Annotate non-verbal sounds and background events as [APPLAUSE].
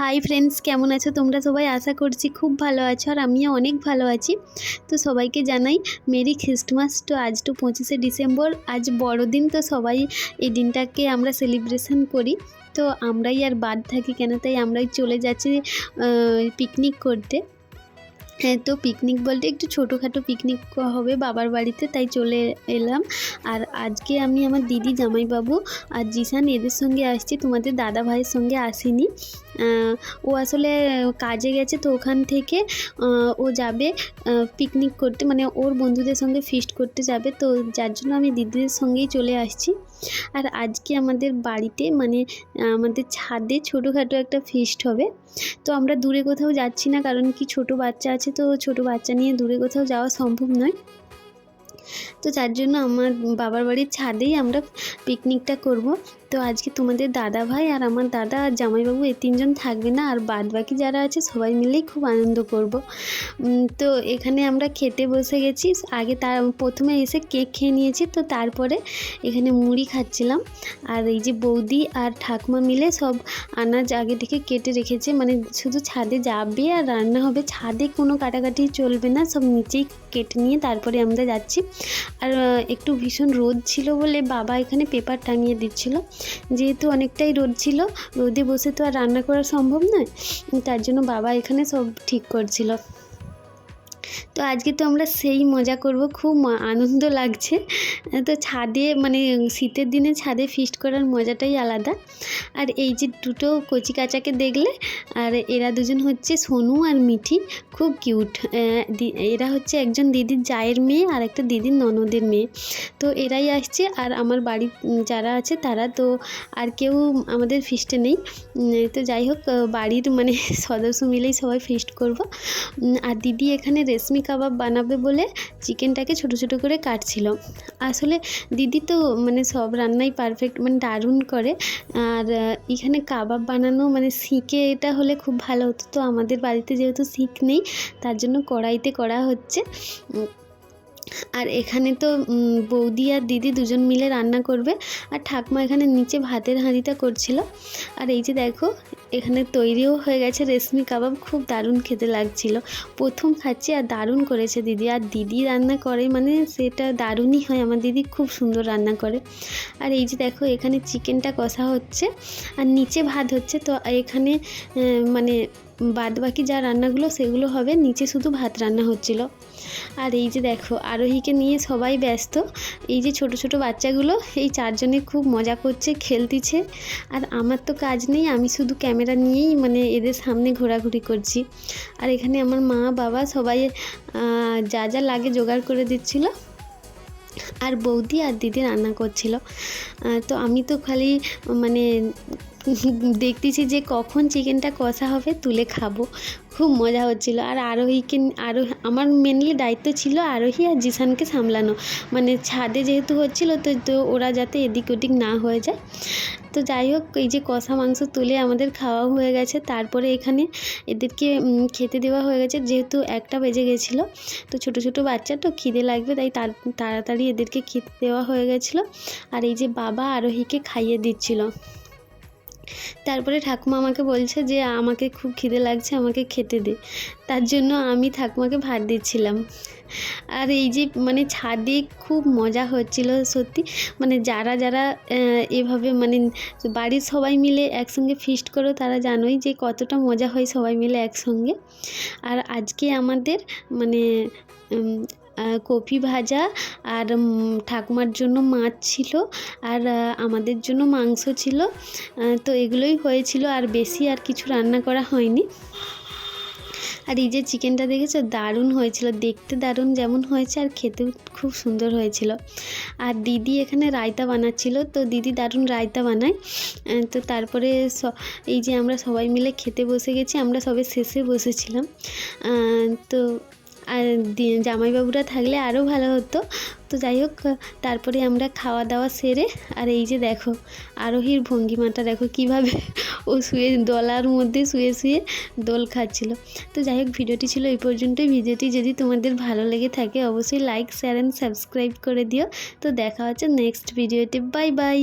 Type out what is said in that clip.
Hi friends কেমন আছো? তোমরা সবাই আশা করছি খুব ভালো আছো আর আমিও অনেক ভালো আছি। তো সবাইকে জানাই, মেরি খ্রিস্টমাস তো আজ তো পঁচিশে ডিসেম্বর, আজ বড়দিন তো সবাই এই দিনটাকে আমরা সেলিব্রেশন করি। তো আমরাই আর বাদ থাকি কেন? তাই আমরাই চলে যাচ্ছি পিকনিক করতে। হ্যাঁ তো পিকনিক বলতে একটু ছোটোখাটো পিকনিক হবে বাবার বাড়িতে, তাই চলে এলাম। আর আজকে আমি আমার দিদি জামাইবাবু আর জিসান এদের সঙ্গে আসছি, তোমাদের দাদা ভাইয়ের সঙ্গে আসিনি। ও আসলে কাজে গেছে তো ওখান থেকে ও যাবে পিকনিক করতে মানে ওর বন্ধুদের সঙ্গে ফিস্ট করতে যাবে, তো যার জন্য আমি দিদিদের সঙ্গেই চলে আসছি। আর আজকে আমাদের বাড়িতে মানে আমাদের ছাদে ছোটোখাটো একটা ফিস্ট হবে। তো আমরা দূরে কোথাও যাচ্ছি না, কারণ কি ছোট বাচ্চা আছে, তো ছোট বাচ্চা নিয়ে দূরে কোথাও যাওয়া সম্ভব নয়। তো যার জন্য আমার বাবার বাড়ির ছাদেই আমরা পিকনিকটা করব। তো আজকে তোমাদের দাদা ভাই আর আমার দাদা আর জামাইবাবু এই তিনজন থাকবে না, আর বাদ বাকি যারা আছে সবাই মিলেই খুব আনন্দ করব। তো এখানে আমরা খেতে বসে গেছি। আগে তার প্রথমে এসে কেক খেয়ে নিয়েছি, তো তারপরে এখানে মুড়ি খাচ্ছিলাম। আর এই যে বৌদি আর ঠাকুমা মিলে সব আনাজ আগে থেকে কেটে রেখেছে। মানে শুধু ছাদে যাবে আর রান্না হবে, ছাদে কোনো কাটাকাটি চলবে না, সব নিচেই কেটে নিয়ে তারপরে আমরা যাচ্ছি। আর একটু ভীষণ রোদ ছিল বলে বাবা এখানে পেপার টাঙিয়ে দিচ্ছিল। যেহেতু অনেকটাই রোদ ছিল, রোদে বসে তো আর রান্না করা সম্ভব নয়, তার জন্য বাবা এখানে সব ঠিক করছিল। তো আজকে তো আমরা সেই মজা করব খুব আনন্দ লাগছে। তো ছাদে মানে শীতের দিনে ছাদে ফিস্ট করার মজাটাই আলাদা। আর এই যে দুটো কচি কাচাকে দেখলে আর এরা দুজন হচ্ছে সোনু আর মিঠি খুব কিউট এরা হচ্ছে একজন দিদির জায়ের মেয়ে আর একটা দিদির ননদের মেয়ে। তো এরাই আসছে আর আমার উম, যারা আছে তারা তো আর কেউ আমাদের ফিস্টে নেই। তো যাই হোক বাড়ির মানে [LAUGHS] সদস্য মিলেই সবাই ফিস্ট করব। আর দিদি এখানে রেশমি কাবাব বানাবে বলে চিকেনটাকে ছোট ছোট করে কাটছিল। আসলে দিদি তো মানে সব রান্নাই পারফেক্ট মানে দারুণ করে। আর এখানে কাবাব বানানো মানে শিখে এটা হলে খুব ভালো হতো। তো আমাদের বাড়িতে যেহেতু শিখ নেই, তার জন্য কড়াইতে করা হচ্ছে। আর এখানে তো বৌদি আর দিদি দুজন মিলে রান্না করবে। আর ঠাকমা এখানে নিচে ভাতের হাঁড়িটা করছিল। আর এই যে দেখো, এখানে তৈরিও হয়ে গেছে রেশমি কাবাব। খুব দারুণ খেতে লাগছিল। প্রথম খাচ্ছি আর দারুণ করেছে দিদি। আর দিদি রান্না করে মানে সেটা দারুণই হয়। আমার দিদি খুব সুন্দর রান্না করে। আর এই যে দেখো, এখানে চিকেনটা কষা হচ্ছে। আর নিচে ভাত হচ্ছে। তো এখানে মানে বাদ বাকি যা রান্নাগুলো সেগুলো হবে, নিচে শুধু ভাত রান্না হচ্ছিল। আর এই যে দেখো, আরোহীকে নিয়ে সবাই ব্যস্ত। এই যে ছোট ছোট বাচ্চাগুলো, এই চারজনে খুব মজা করছে, খেলতিছে। আর আমার তো কাজ নেই, আমি শুধু ক্যামেরা নিয়েই মানে এদের সামনে ঘোরাঘুরি করছি। আর এখানে আমার মা, বাবা সবাই যা যা লাগে জোগাড় করে দিচ্ছিল। আর বৌদি আর দিদি রান্না করছিল। তো আমি তো খালি মানে [LAUGHS] দেখতেছি যে কখন চিকেনটা কষা হবে, তুলে খাব। খুব মজা হচ্ছিল। আর আরোহীকে আরও আমার মেনলি দায়িত্ব ছিল আরোহী আর জিসানকে সামলানো। মানে ছাদে যেহেতু হচ্ছিল, তো তো ওরা যাতে এদিক ওদিক না হয়ে যায়। তো যাই হোক, এই যে কষা মাংস তুলে আমাদের খাওয়া হয়ে গেছে। তারপরে এখানে এদেরকে খেতে দেওয়া হয়ে গেছে। যেহেতু একটা বেজে গেছিল, তো ছোট ছোট বাচ্চা, তো খিদে লাগবে, তাই তাড়াতাড়ি এদেরকে খেতে দেওয়া হয়ে গেছিল। আর এই যে বাবা আরোহীকে খাইয়ে দিচ্ছিল। তারপরে ঠাকুমা আমাকে বলছে যে, আমাকে খুব খিদে লাগছে, আমাকে খেতে দে। তার জন্য আমি ঠাকুমাকে ভাত দিচ্ছিলাম। আর এই যে মানে ছাদে খুব মজা হচ্ছিল, সত্যি। মানে যারা যারা এভাবে মানে বাড়ির সবাই মিলে একসঙ্গে ফিস্ট করো, তারা জানোই যে, কতটা মজা হয় সবাই মিলে একসঙ্গে। আর আজকে আমাদের মানে কপি ভাজা আর ঠাকুমার জন্য মাছ ছিল আর আমাদের জন্য মাংস ছিল। তো এগুলোই হয়েছিল আর বেশি আর কিছু রান্না করা হয়নি। আর এই যে চিকেনটা দেখেছ, দারুণ হয়েছিল। দেখতে দারুণ যেমন হয়েছে আর খেতেও খুব সুন্দর হয়েছিল। আর দিদি এখানে রায়তা বানাচ্ছিল, তো দিদি দারুণ রায়তা বানায়। তো তারপরে এই যে আমরা সবাই মিলে খেতে বসে গেছি, আমরা সবে শেষে বসেছিলাম। তো আর জামাইবাবুরা থাকলে আরও ভালো হতো। তো যাই হোক, তারপরে আমরা খাওয়া দাওয়া সেরে, আর এই যে দেখো, আরোহীর ভঙ্গিমাটা দেখো কীভাবে ও শুয়ে, দলার মধ্যে শুয়ে শুয়ে দোল খাচ্ছিল। তো যাই হোক, ভিডিওটি ছিল এই পর্যন্তই। ভিডিওটি যদি তোমাদের ভালো লেগে থাকে, অবশ্যই লাইক, শেয়ার, অ্যান্ড সাবস্ক্রাইব করে দিও। তো দেখা হচ্ছে নেক্সট ভিডিওতে। Bye bye.